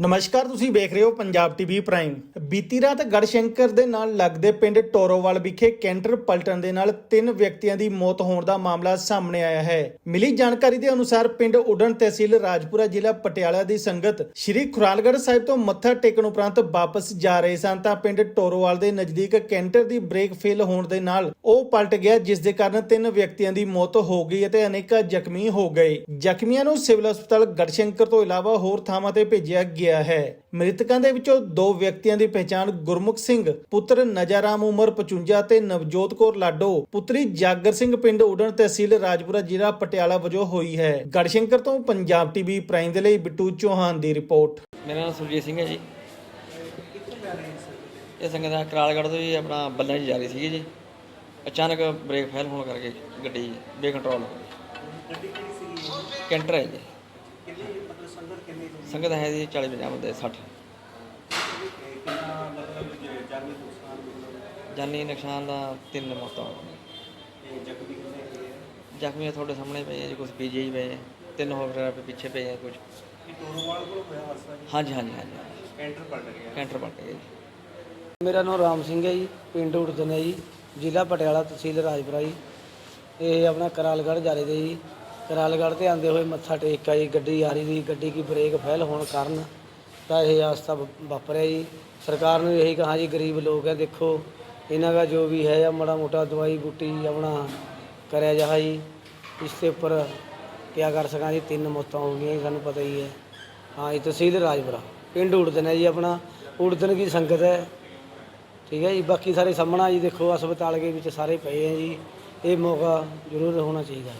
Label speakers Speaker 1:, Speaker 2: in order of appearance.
Speaker 1: ਨਮਸਕਾਰ, ਤੁਸੀਂ ਵੇਖ ਰਹੇ ਹੋ ਪੰਜਾਬ ਟੀਵੀ ਪ੍ਰਾਈਮ। ਬੀਤੀ ਰਾਤ ਗੜਸ਼ੰਕਰ ਦੇ ਨਾਲ ਲੱਗਦੇ ਪਿੰਡ ਟੋਰੋਵਾਲ ਵਿਖੇ ਕੈਂਟਰ ਪਲਟਣ ਦੇ ਨਾਲ ਤਿੰਨ ਵਿਅਕਤੀਆਂ ਦੀ ਮੌਤ ਹੋਣ ਦਾ ਮਾਮਲਾ ਸਾਹਮਣੇ ਆਇਆ ਹੈ। ਮਿਲੀ ਜਾਣਕਾਰੀ ਦੇ ਅਨੁਸਾਰ ਪਿੰਡ ਉਡਣ ਤਹਿਸੀਲ ਰਾਜਪੁਰਾ ਜ਼ਿਲ੍ਹਾ ਪਟਿਆਲਾ ਦੀ ਸੰਗਤ ਸ਼੍ਰੀ ਖੁਰਾਲਗੜ੍ਹ ਸਾਹਿਬ ਤੋਂ ਮੱਥਾ ਟੇਕਣ ਉਪਰੰਤ ਵਾਪਸ ਜਾ ਰਹੇ ਸਨ ਤਾਂ ਪਿੰਡ ਟੋਰੋਵਾਲ ਦੇ ਨਜ਼ਦੀਕ ਕੈਂਟਰ ਦੀ ਬ੍ਰੇਕ ਫੇਲ ਹੋਣ ਦੇ ਨਾਲ ਉਹ ਪਲਟ ਗਿਆ, ਜਿਸ ਦੇ ਕਾਰਨ ਤਿੰਨ ਵਿਅਕਤੀਆਂ ਦੀ ਮੌਤ ਹੋ ਗਈ ਅਤੇ ਅਨੇਕਾਂ ਜ਼ਖਮੀ ਹੋ ਗਏ। ਜ਼ਖਮੀਆਂ ਨੂੰ ਸਿਵਲ ਹਸਪਤਾਲ ਗੜਸ਼ੰਕਰ ਤੋਂ ਇਲਾਵਾ ਹੋਰ ਥਾਵਾਂ ਤੇ ਭੇਜਿਆ ਗਿਆ ਹੈ। ਮ੍ਰਿਤਕਾਂ ਦੇ ਵਿੱਚੋਂ ਦੋ ਵਿਅਕਤੀਆਂ ਦੀ ਪਛਾਣ ਗੁਰਮੁਖ ਸਿੰਘ, ਪੁੱਤਰ ਨਜਾਰਾਮ ਉਮਰ 55 ਤੇ ਨਵਜੋਤ ਕੌਰ ਲਾਡੋ, ਪੁੱਤਰੀ ਜਾਗਰ ਸਿੰਘ ਪਿੰਡ ਉਡਣ ਤਹਿਸੀਲ ਰਾਜਪੁਰਾ ਜ਼ਿਲ੍ਹਾ ਪਟਿਆਲਾ ਵਜੋਂ ਹੋਈ ਹੈ। ਗੜਸ਼ੰਕਰ ਤੋਂ ਪੰਜਾਬ ਟੀਵੀ ਪ੍ਰਾਈਮ ਦੇ ਲਈ ਬਿੱਟੂ ਚੌਹਾਨ ਦੀ ਰਿਪੋਰਟ।
Speaker 2: ਮੇਰਾ ਨਾਮ ਸੁਰਜੀਤ ਸਿੰਘ ਹੈ ਜੀ। ਇਹ ਸੰਗਤ ਦਾ ਕਰਾਲਗੜ੍ਹ ਤੋਂ ਜੀ, ਆਪਣਾ ਬੱਲਾਂ ਜੀ ਜਾ ਰਹੀ ਸੀਗੀ ਜੀ। ਅਚਾਨਕ ਬ੍ਰੇਕ ਫੇਲ ਹੋਣ ਕਰਕੇ ਗੱਡੀ ਬੇਕੰਟਰੋਲ ਹੋ ਗਈ। ਗੱਡੀ ਕਿਹੜੀ ਸੀ ਕੈਂਟਰ ਹੈ ਜੀ।
Speaker 3: ਕਿੰਨੀ ਮਤਲਬ ਸੰਗਤ ਕਿੰਨੀ ਤੋਂ
Speaker 2: ਸੰਗਤ ਹੈ ਜੀ 40 50 ਬੰਦੇ 60
Speaker 3: ਕਿੰਨਾ ਮਤਲਬ ਜ- ਜਾਨੀ ਨੁਕਸਾਨ ਮਤਲਬ?
Speaker 2: ਜਾਨੀ ਨੁਕਸਾਨ ਦਾ ਤਿੰਨ ਮੌਤਾਂ ਹੋ ਗਈਆਂ।
Speaker 3: ਇਹ ਜ਼ਖਮੀ ਕਿੰਨੇ ਹੋਏ ਆ?
Speaker 2: ਜ਼ਖਮੀ ਤਾਂ ਤੁਹਾਡੇ ਸਾਹਮਣੇ ਪਏ ਆ ਜੀ ਕੁਝ ਪੀਜੀ ਪਏ ਆ ਤਿੰਨ ਹੋਰ ਵਗੈਰਾ ਪਿੱਛੇ ਪਏ ਆ ਕੁਝ
Speaker 3: ਇਹ ਟੋਰੋਵਾਲ ਕੋਲ ਹੋਇਆ ਹਾਦਸਾ ਜੀ?
Speaker 2: ਹਾਂਜੀ ਹਾਂਜੀ ਹਾਂਜੀ।
Speaker 3: ਕੈਂਟਰ ਪਲਟ ਗਿਆ।
Speaker 2: ਕੈਂਟਰ ਪਲਟ ਗਏ ਜੀ।
Speaker 4: ਮੇਰਾ ਨਾਮ ਰਾਮ ਸਿੰਘ ਹੈ ਜੀ ਪਿੰਡ ਉੜਦਨ ਹੈ ਜੀ ਜ਼ਿਲ੍ਹਾ ਪਟਿਆਲਾ ਤਹਿਸੀਲ ਰਾਜਪੁਰਾ ਜੀ। ਇਹ ਆਪਣਾ ਕਰਾਲਗੜ੍ਹ ਜਾ ਰਹੇ ਤੇ ਜੀ ਕਰਾਲਗੜ੍ਹ ਤੇ ਆਂਦੇ ਹੋਏ ਮੱਥਾ ਟੇਕ ਕੇ ਜੀ ਗੱਡੀ ਆ ਰਹੀ ਸੀ ਗੱਡੀ ਦੀ ਬ੍ਰੇਕ ਫੇਲ ਹੋਣ ਕਾਰਨ ਤਾਂ ਇਹ ਹਾਦਸਾ ਵਾ- ਵਾਪਰਿਆ ਜੀ। ਸਰਕਾਰ ਨੂੰ ਇਹੀ ਕਹਾ ਜੀ ਗਰੀਬ ਲੋਕ ਹੈ ਦੇਖੋ ਇਹਨਾਂ ਦਾ ਜੋ ਵੀ ਹੈ ਜਾਂ ਮਾੜਾ ਮੋਟਾ ਦਵਾਈ ਬੂਟੀ ਆਪਣਾ ਕਰਿਆ ਜਾ ਜੀ। ਇਸ ਦੇ ਉੱਪਰ ਕੀ ਕਰ ਸਕਾਂ ਜੀ ਤਿੰਨ ਮੌਤਾਂ ਹੋ ਗਈਆਂ ਜੀ, ਸਾਨੂੰ ਪਤਾ ਹੀ ਹੈ। ਹਾਂ ਜੀ ਤਹਿਸੀਲ ਰਾਜਪੁਰਾ ਪਿੰਡ ਉੜਦਨ ਹੈ ਜੀ ਆਪਣਾ। ਉੜਦਨ ਕੀ ਸੰਗਤ ਹੈ। ਠੀਕ ਹੈ ਜੀ ਬਾਕੀ ਸਾਰੇ ਸਾਹਮਣਾ ਜੀ ਦੇਖੋ ਹਸਪਤਾਲ ਦੇ ਵਿੱਚ ਸਾਰੇ ਪਏ ਹੈ ਜੀ। ਇਹ ਮੌਕਾ ਜ਼ਰੂਰ ਹੋਣਾ ਚਾਹੀਦਾ। ਹੈ